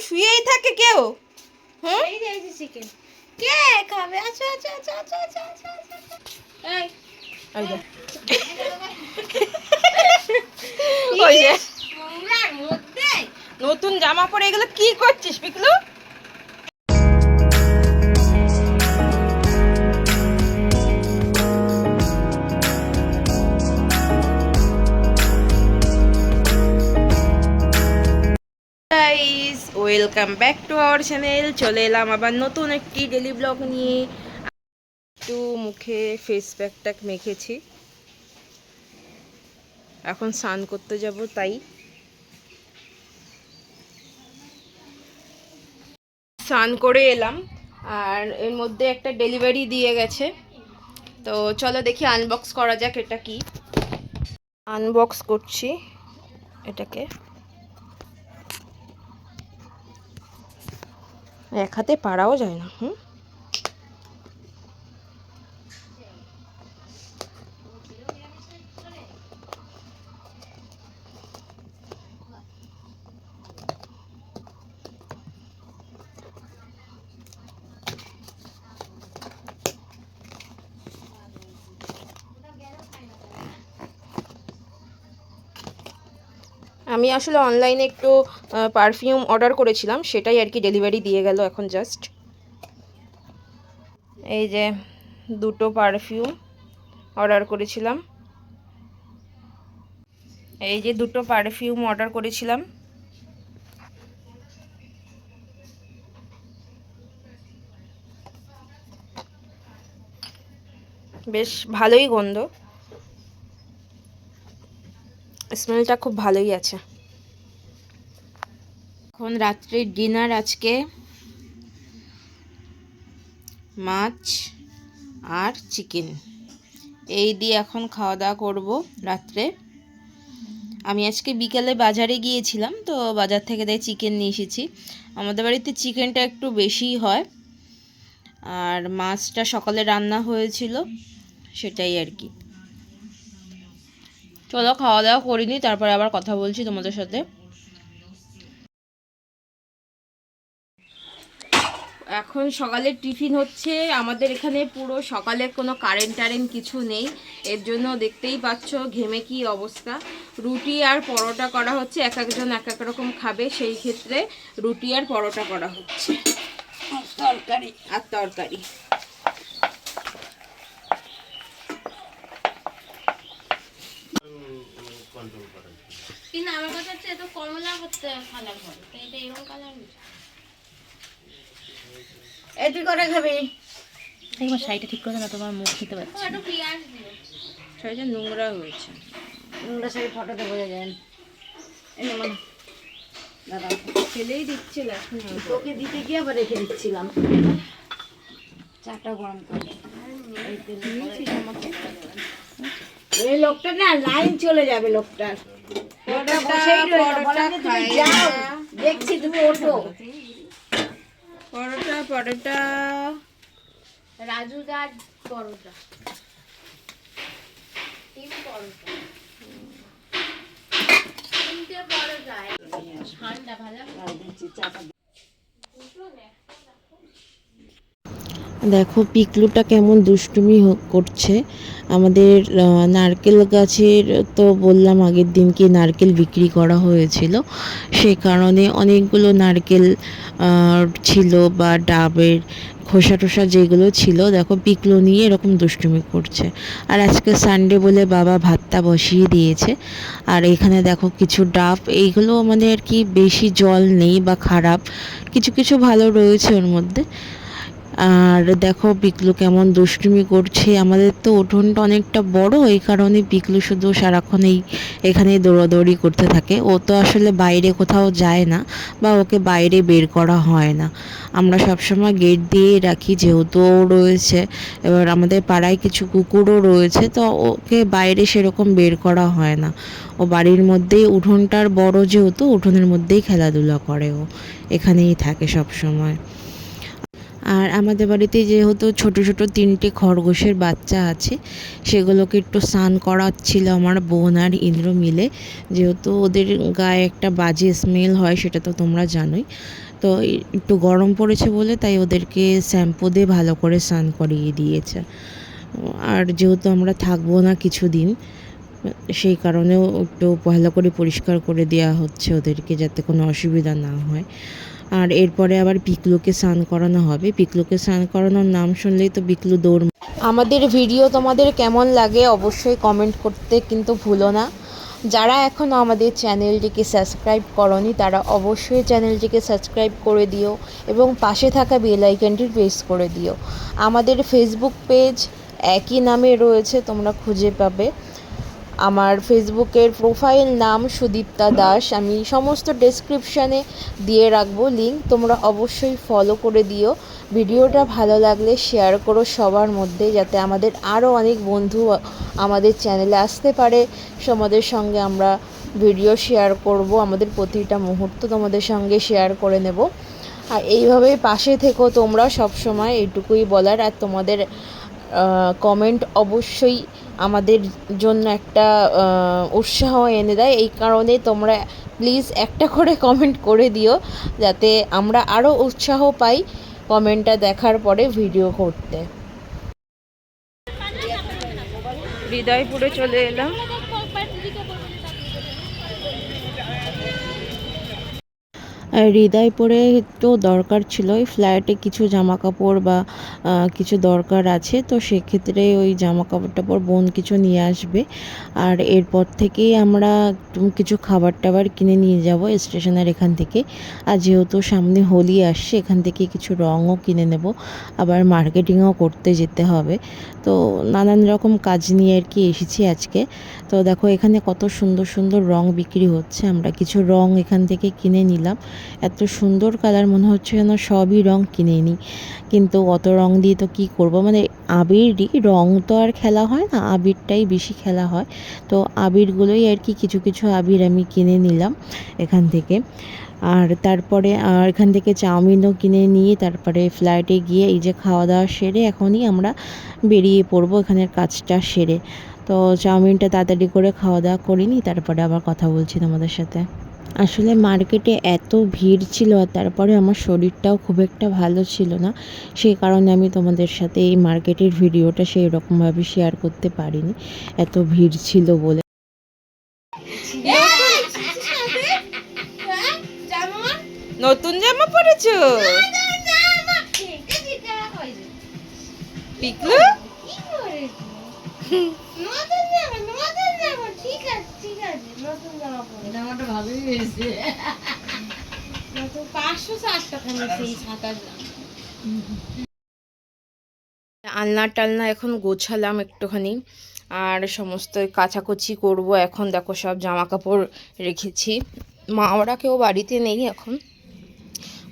শুয়েই থাকে কেউ? হ্যাঁ এই যে এই চিকেন কে খাবে? আচ্ছা আচ্ছা আচ্ছা আচ্ছা আচ্ছা আচ্ছা আচ্ছা। মধ্যে। নতুন জামা পরে এগুলো কি করছিস Piklu? Welcome back to our channel. চলে এলাম আবার নতুন একটি ডেলি ব্লগ নিয়ে। একটু মুখে ফেস প্যাকটা মেখেছি। এখন স্নান করতে যাব, তাই। স্নান করে এলাম। আর এর মধ্যে একটা ডেলিভারি দিয়ে গেছে। তো চলো দেখি আনবক্স করা যাক এটা কি। আনবক্স করছি এটাকে। এক হাতে পারাও যায় না হুম? আমি আসলে অনলাইনে একটু পারফিউম অর্ডার করেছিলাম, সেটাই আর কি ডেলিভারি দিয়ে গেল এখন জাস্ট এই যে দুটো পারফিউম অর্ডার করেছিলাম। এই যে দুটো পারফিউম অর্ডার করেছিলাম। বেশ ভালোই গন্ধ। স্মেলটা খুব ভালোই আছে। এখন রাত্রির ডিনার আজকে। মাছ আর চিকেন এই দিয়ে এখন খাওয়া দাওয়া করব রাত্রে। আমি আজকে বিকেলে বাজারে গিয়েছিলাম, তো বাজার থেকে তাই চিকেন নিয়ে এসেছি। আমাদের বাড়িতে চিকেনটা একটু বেশিই হয়। আর মাছটা সকালে রান্না হয়েছিল, সেটাই আর কি। চলো খাওয়া দাওয়া করিনি তারপরে আবার কথা বলছি তোমাদের সাথে। এখন সকালের টিফিন হচ্ছে আমাদের এখানে পুরো সকালে কোনো কারেন্ট টারেন্ট কিছু নেই। এর জন্য দেখতেই পাচ্ছ ঘেমে কি অবস্থা। রুটি আর পরোটা করা হচ্ছে এক একজন এক এক রকম খাবে সেই ক্ষেত্রে রুটি আর পরোটা করা হচ্ছে। তরকারি। আর তরকারি। কিন্তু আমার কথা হচ্ছে এত কমলা করতে হবে এটা এরকম কালার এটি করে খাবি? শাড়িটা ঠিক করে না তোমার মুখ খেতে পারছি একটু পেঁয়াজ দিও। শাড়িটা নোংরা হয়েছে। নোংরা শাড়ি ফটোতে বোঝা যায় দাদা ফেলেই দিচ্ছে এখন তোকে দিতে গিয়ে আবার রেখে দিচ্ছিলাম। চাটা গরম করে। এই তেলে এই লোকটা না লাইন চলে যাবে লোকটার। দেখছি তুমি ওঠো। পরোটা পরোটা। রাজু দার পরোটা। তিনটে পরোটা। ঠান্ডা ভালো আর দিচ্ছি চাটা দেখো, পিকলুটা কেমন দুষ্টুমি করছে। আমাদের নারকেল গাছের তো বললাম আগের দিন কি নারকেল বিক্রি করা হয়েছিল। সেই কারণে অনেকগুলো নারকেল ছিল বা ডাবের খোসা টোসা যেগুলো ছিল, দেখো, পিকলু নিয়ে এরকম দুষ্টুমি করছে। আর আজকে সানডে বলে বাবা ভাতটা বসিয়ে দিয়েছে। আর এখানে দেখো কিছু ডাব, এইগুলো আমাদের আর কি বেশি জল নেই বা খারাপ, কিছু কিছু ভালো রয়েছে ওর মধ্যে। আর দেখো পিকলু কেমন দুষ্টুমি করছে। আমাদের তো উঠোনটা অনেকটা বড়, এই কারণে পিকলু শুধু সারাক্ষণ এই এখানেই দৌড়াদৌড়ি করতে থাকে। ও তো আসলে বাইরে কোথাও যায় না বা ওকে বাইরে বের করা হয় না। আমরা সবসময় গেট দিয়ে রাখি, যেহেতু ও রয়েছে। এবার আমাদের পাড়ায় কিছু কুকুরও রয়েছে, তো ওকে বাইরে সেরকম বের করা হয় না। ও বাড়ির মধ্যেই, উঠোনটার বড় যেহেতু, উঠোনের মধ্যেই খেলাধুলা করে ও। এখানেই থাকে সব সময়। আর আমাদের বাড়িতে যেহেতু ছোট ছোট তিনটে খরগোশের বাচ্চা আছে, সেগুলোকে একটু স্নান করাচ্ছিল আমার বোন আর ইন্দ্র মিলে। যেহেতু ওদের গায়ে একটা বাজে স্মেল হয়, সেটা তো তোমরা জানোই। তো একটু গরম পড়েছে বলে তাই ওদেরকে শ্যাম্পু দিয়ে ভালো করে স্নান করিয়ে দিয়েছে। আর যেহেতু আমরা থাকব না কিছুদিন, সেই কারণেও একটু ভালো করে পরিষ্কার করে দেওয়া হচ্ছে ওদেরকে যাতে কোনো অসুবিধা না হয়। আর এরপরে আবার পিকলুকে স্নান করানো হবে। পিকলুকে স্নান করানোর নাম শুনলেই তো পিকলু দৌড় আমাদের ভিডিও তোমাদের কেমন লাগে অবশ্যই কমেন্ট করতে কিন্তু ভুলো না। যারা এখনও আমাদের চ্যানেলটিকে সাবস্ক্রাইব করনি, তারা অবশ্যই চ্যানেলটিকে সাবস্ক্রাইব করে দিও এবং পাশে থাকা বেল প্রেস করে দিও। আমাদের ফেসবুক পেজ একই নামে রয়েছে, তোমরা খুঁজে পাবে। আমার ফেসবুকের প্রোফাইল নাম সুদীপ্তা দাস। আমি সমস্ত ডেসক্রিপশানে দিয়ে রাখব লিঙ্ক তোমরা অবশ্যই ফলো করে দিও। ভিডিওটা ভালো লাগলে শেয়ার করো সবার মধ্যে, যাতে আমাদের আরও অনেক বন্ধু আমাদের চ্যানেলে আসতে পারে। তোমাদের সঙ্গে আমরা ভিডিও শেয়ার করব, আমাদের প্রতিটা মুহূর্ত তোমাদের সঙ্গে শেয়ার করে নেব। আর এইভাবে পাশে থেকো তোমরা সব সময় এইটুকুই বলার। আর তোমাদের কমেন্ট অবশ্যই আমাদের জন্য একটা উৎসাহ এনে দেয়। এই কারণে তোমরা প্লিজ একটা করে কমেন্ট করে দিও, যাতে আমরা আরও উৎসাহ পাই কমেন্টটা দেখার পরে ভিডিও করতে। হৃদয়পুরে চলে এলাম। হৃদয়পুরে তো দরকার ছিল। ওই ফ্ল্যাটে কিছু জামা কাপড় বা কিছু দরকার আছে, তো সেক্ষেত্রে ওই জামা কাপড় টাপড় বোন কিছু নিয়ে আসবে। আর এরপর থেকেই আমরা কিছু খাবার টাবার কিনে নিয়ে যাব স্টেশনের এখান থেকে। আর যেহেতু সামনে হোলি আসছে, এখান থেকে কিছু রঙও কিনে নেব। আবার মার্কেটিংও করতে যেতে হবে। তো নানান রকম কাজ নিয়ে আর কি এসেছি আজকে। তো দেখো, এখানে কত সুন্দর সুন্দর রং বিক্রি হচ্ছে। আমরা কিছু রং এখান থেকে কিনে নিলাম। এত সুন্দর কালার মনে হচ্ছে যেন সবই রং কিনে নিই কিন্তু অত রং দিয়ে তো কী করব? মানে আবিরই রং তো আর খেলা হয় না, আবিরটাই বেশি খেলা হয়। তো আবিরগুলোই আর কি কিছু কিছু আবির আমি কিনে নিলাম এখান থেকে। আর তারপরে, আর এখান থেকে চাউমিনও কিনে নিয়ে তারপরে ফ্লাইটে গিয়ে এই যে খাওয়া দাওয়া সেরে এখনই আমরা বেরিয়ে পড়ব এখানের কাজটা সেরে। তো চাউমিনটা তাড়াতাড়ি করে খাওয়া দাওয়া করিনি তারপরে আবার কথা বলছি তোমাদের সাথে। আসলে মার্কেটে এত ভিড় ছিল আর তারপরে আমার শরীরটাও খুব একটা ভালো ছিল না সেই কারণে আমি তোমাদের সাথে এই মার্কেটের ভিডিওটা সেই রকমভাবে শেয়ার করতে পারিনি। এত ভিড় ছিল বলে। নতুন জামা পরেছো? পিকলু? পাঁচশো টাকা আলনা টালনা এখন গোছালাম একটুখানি আর সমস্ত কাচাকুচি করব এখন। দেখো সব জামা কাপড় রেখেছি। মা ওরা কেউ বাড়িতে নেই এখন।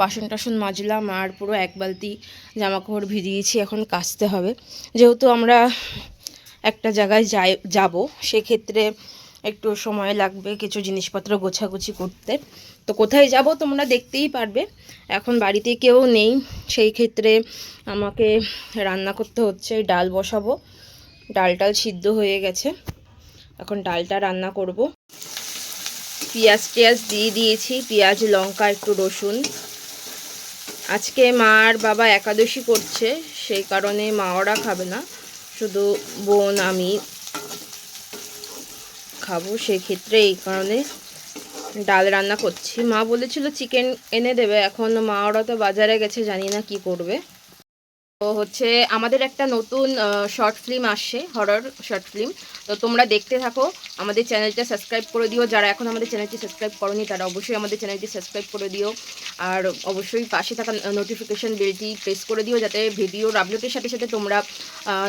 বাসন টাসন মাজলাম আর পুরো এক বালতি জামা কাপড় ভিজিয়েছি এখন কাচতে হবে। যেহেতু আমরা একটা জায়গায় যাই যাব সেক্ষেত্রে একটু সময় লাগবে কিছু জিনিসপত্র গোছাগুছি করতে। তো কোথায় যাব তোমরা দেখতেই পারবে। এখন বাড়িতে কেউ নেই, সেই ক্ষেত্রে আমাকে রান্না করতে হচ্ছে, ডাল বসাবো। ডাল টাল সিদ্ধ হয়ে গেছে। এখন ডালটা রান্না করব। পেঁয়াজ টিয়াজ দিয়ে দিয়েছি, পেঁয়াজ, লঙ্কা, একটু রসুন। আজকে মা আর বাবা একাদশী করছে, সেই কারণে মা ওরা খাবে না। শুধু বোন, আমি। খাব সেক্ষেত্রে এই কারণে ডাল রান্না করছি। মা বলেছিল চিকেন এনে দেবে, এখন মা ওরা তো বাজারে গেছে, জানি না কি করবে। তো হচ্ছে আমাদের একটা নতুন শর্ট ফিল্ম আসছে হরর শর্ট ফিল্ম তো তোমরা দেখতে থাকো, আমাদের চ্যানেলটা সাবস্ক্রাইব করে দিও। যারা এখন আমাদের চ্যানেলটি সাবস্ক্রাইব করনি, তারা অবশ্যই আমাদের চ্যানেলটি সাবস্ক্রাইব করে দিও। আর অবশ্যই পাশে থাকা নোটিফিকেশান বেলটি প্রেস করে দিও, যাতে ভিডিওর আপলোডের সাথে সাথে তোমরা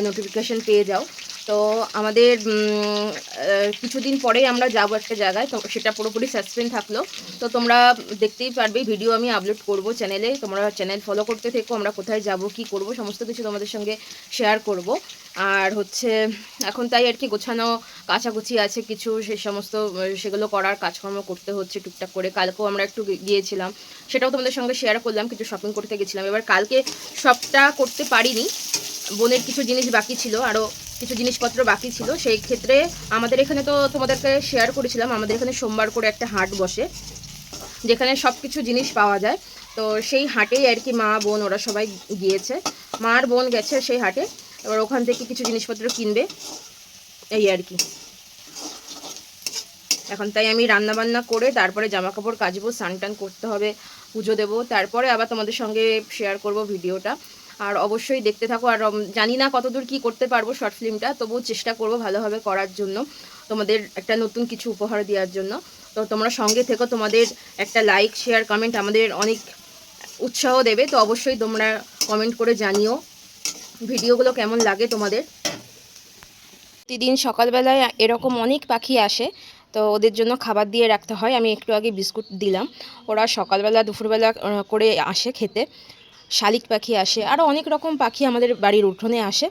নোটিফিকেশান পেয়ে যাও। তো আমাদের কিছুদিন পরেই আমরা যাব একটা জায়গায়। তো সেটা পুরোপুরি সাসপেন্ড থাকল। তো তোমরা দেখতেই পারবে ভিডিও আমি আপলোড করব চ্যানেলে তোমরা চ্যানেল ফলো করতে থেকো, আমরা কোথায় যাব, কি করব, সমস্ত কিছু তোমাদের সঙ্গে শেয়ার করব। আর হচ্ছে, এখন তাই আর কি গোছানো কাছাকুচি আছে কিছু, সে সমস্ত সেগুলো করার কাজকর্ম করতে হচ্ছে টুকটাক করে। কালকেও আমরা একটু গিয়েছিলাম। সেটাও তোমাদের সঙ্গে শেয়ার করলাম, কিছু শপিং করতে গেছিলাম। এবার কালকে সবটা করতে পারিনি, বোনের কিছু জিনিস বাকি ছিল আরও কিছু জিনিসপত্র বাকি ছিল, সেই ক্ষেত্রে আমাদের এখানে তো তোমাদেরকে শেয়ার করেছিলাম, আমাদের এখানে সোমবার করে একটা হাট বসে, যেখানে সব কিছু জিনিস পাওয়া যায়। তো সেই হাটেই আর কি মা, বোন ওরা সবাই গিয়েছে। মার বোন গেছে সেই হাটে, এবার ওখান থেকে কিছু জিনিসপত্র কিনবে, এই আর কি। এখন তাই আমি রান্না বান্না করে তারপরে জামা কাপড় কাচবো স্নান টান করতে হবে, পুজো দেবো, তারপরে আবার তোমাদের সঙ্গে শেয়ার করব ভিডিওটা। আর অবশ্যই দেখতে থাকো। আর জানি না কতদূর কি করতে পারব শর্ট ফিল্মটা তবুও চেষ্টা করব ভালোভাবে করার জন্য, তোমাদের একটা নতুন কিছু উপহার দেওয়ার জন্য। তো তোমরা সঙ্গে থেকো, তোমাদের একটা লাইক শেয়ার কমেন্ট আমাদের অনেক উৎসাহ দেবে। তো অবশ্যই তোমরা কমেন্ট করে জানিও ভিডিওগুলো কেমন লাগে তোমাদের। প্রতিদিন সকালবেলায় এরকম অনেক পাখি আসে, তো ওদের জন্য খাবার দিয়ে রাখতে হয়। আমি একটু আগে বিস্কুট দিলাম। ওরা সকালবেলা, দুপুরবেলা করে আসে খেতে। শালিক পাখি আসে আরও অনেক রকম পাখি আমাদের বাড়ির উঠোনে আসে।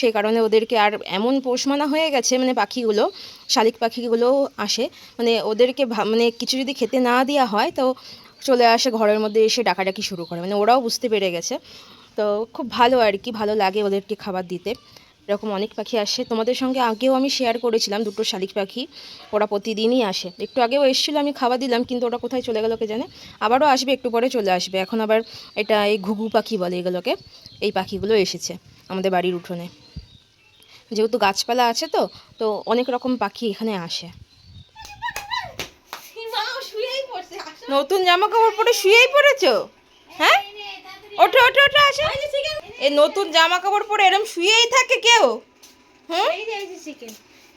সেই কারণে ওদেরকে আর এমন পোষ মানা হয়ে গেছে মানে পাখিগুলো, শালিক পাখিগুলোও আসে। মানে ওদেরকে মানে কিছু যদি খেতে না দেওয়া হয়, তো চলে আসে ঘরের মধ্যে এসে ডাকাডাকি শুরু করে। মানে ওরাও বুঝতে পেরে গেছে। তো খুব ভালো আর কি, ভালো লাগে ওদেরকে খাবার দিতে। এরকম অনেক পাখি আসে। তোমাদের সঙ্গে আগেও আমি শেয়ার করেছিলাম দুটো শালিক পাখি, ওরা প্রতিদিনই আসে। একটু আগেও এসেছিল, আমি খাবার দিলাম, কিন্তু ওরা কোথায় চলে গেলো কে জানে আবারও আসবে, একটু পরে চলে আসবে। এখন আবার এটা এই ঘুঘু পাখি বলে এগুলোকে, এই পাখিগুলো এসেছে আমাদের বাড়ির উঠোনে। যেহেতু গাছপালা আছে তো তো অনেক রকম পাখি এখানে আসে। নতুন জামা কাপড় পরে শুয়েই পড়েছো? হ্যাঁ? ওঠো ওঠো ওঠো, আসো। এই নতুন জামা কাপড় পরে এরম শুয়েই থাকে কেউ? হুম?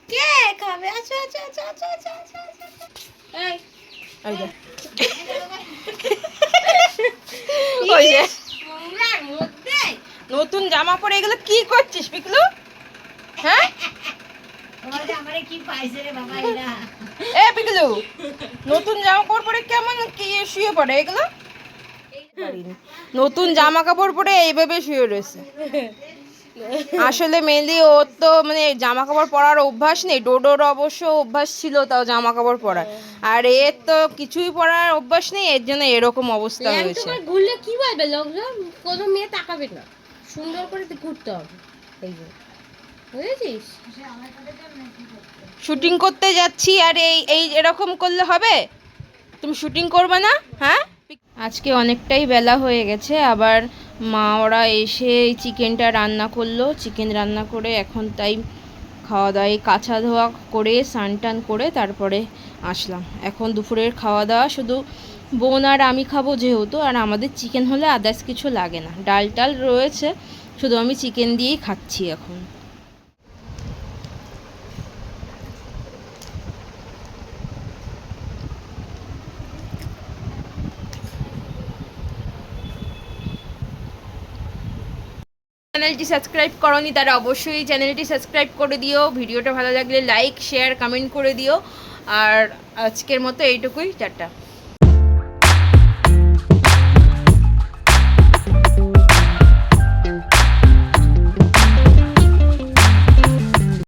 কে খাবে? আচ্ছা আচ্ছা আচ্ছা আচ্ছা আচ্ছা আচ্ছা এই। ওই যে। নতুন জামা পরে এগুলো কি করছিস পিকলু? হ্যাঁ? এ পিকলু নতুন জামা কাপড় পরে কেমন কি শুয়ে পড়ে এগুলো? নতুন জামা কাপড় পরে এইভাবে শুয়ে রয়েছে। আসলে মেনলি ওর তো মানে জামা কাপড় পরার অভ্যাস নেই ডোডোর অবশ্য অভ্যাস ছিল তাও জামা কাপড় পরার আর এর তো কিছুই পরার অভ্যাস নেই এর জন্য এরকম অবস্থা হয়েছে। ঘুরলে কি বলবে? লোকজন কোনো মেয়ে তাকাবে না। সুন্দর করে ঘুরতে হবে। এই বুঝেছিস? শুটিং করতে যাচ্ছি আর এই এই এরকম করলে হবে? তুমি শুটিং করবে না? হ্যাঁ? আজকে অনেকটাই বেলা হয়ে গেছে, আবার মা ওরা এসে চিকেনটা রান্না করল। চিকেন রান্না করে এখন তাই খাওয়া দাওয়া কাঁচা ধোয়া করে, স্নান টান করে তারপরে আসলাম। এখন দুপুরের খাওয়া দাওয়া, শুধু বোন আর আমি খাব যেহেতু, আর আমাদের চিকেন হলে আদার্স কিছু লাগে না। ডাল টাল রয়েছে, শুধু আমি চিকেন দিয়েই খাচ্ছি এখন। চ্যানেলটি সাবস্ক্রাইব করনি তারা অবশ্যই চ্যানেলটি সাবস্ক্রাইব করে দিও। ভিডিওটা ভালো লাগলে লাইক, শেয়ার কমেন্ট করে দিও। আর আজকের মতো এইটুকুই, টাটা।